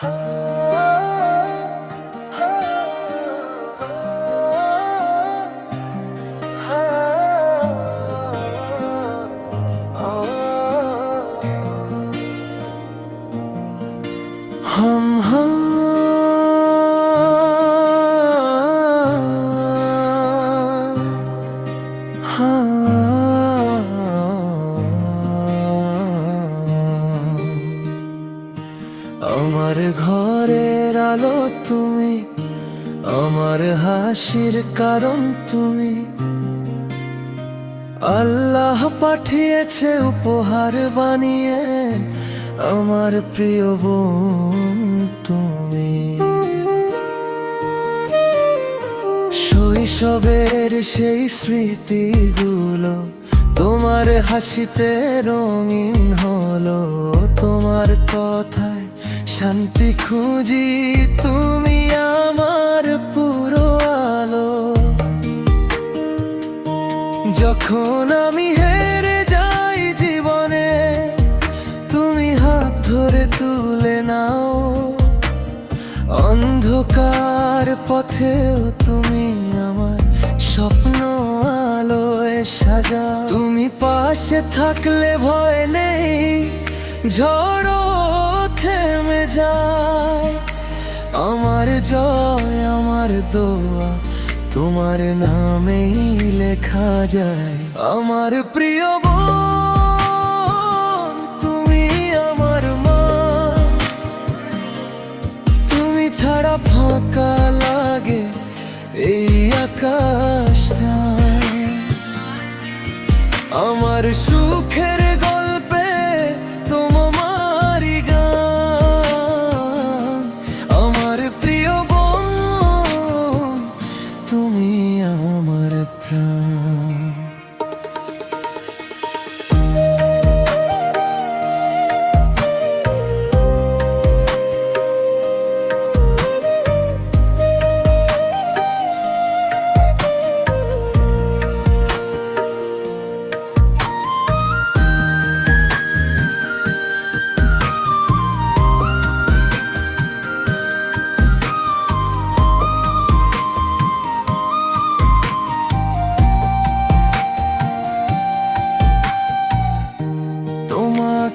好。ঘরের আলো তুমি, আমার হাসির কারণ তুমি। আল্লাহ পাঠিয়েছে উপহার বানিয়ে আমার প্রিয় বোন তুমি। শৈশবের সেই স্মৃতিগুলো তোমার হাসিতে রঙিন হলো, তোমার কথায় শান্তি খুঁজি তুমি আমার পুরো আলো। যখন আমি হেরে যাই জীবনে, তুমি হাত ধরে তুলে নাও। অন্ধকার পথেও তুমি আমার স্বপ্ন আলোয় সাজা তুমি পাশে থাকলে ভয় নেই থেমে আমার জয়, আমার দোয়া, তোমার নামেই লেখা যায়। আমার প্রিয় বোন, তুমি আমার মা। তুমি ছাড়া ফাঁকা লাগে এই আকাশটা। আমার সুখের তুমি আমার প্রাণ।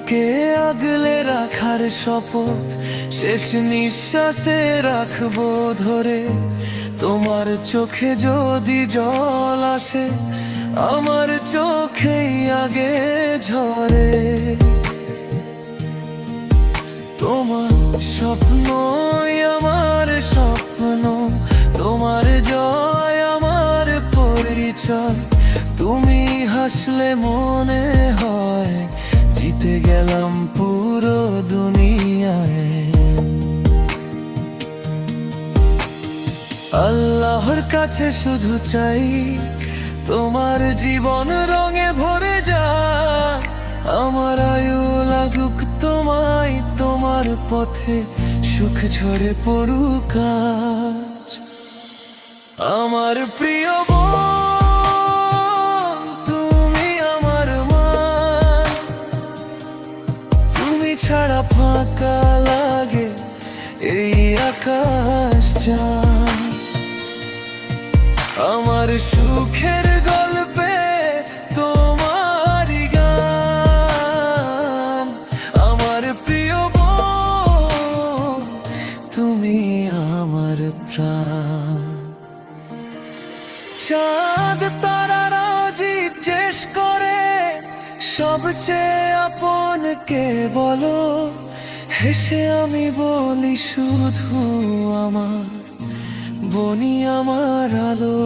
তোমাকে আগলে রাখার শপথ? শেষ নিঃশ্বাসে রাখব ধরে। তোমার চোখে যদি জল আসে, আমার চোখেই আগে ঝরে। তোমার স্বপ্নই আমার স্বপ্ন, তোমার জয় আমার পরিচয়। তুমি হাসলে মনে হয় জিতে গেলাম পুরো দুনিয়ায়। আল্লাহর কাছে শুধু চাই তোমার জীবন রঙে ভরে যা। আমার আয়ু লাগুক তোমায়, তোমার পথে সুখ ঝরে পড়ুক আমার প্রিয় ফাঁকা লাগে এই আকাশ আমার সুখের গল্পে তোমার গান। আমার প্রিয় তুমি আমার প্রাণ। চাঁদ করে সবচেয়ে আপন কে বলো হেসে আমি বলি শুধু আমার বনি আমার আলো।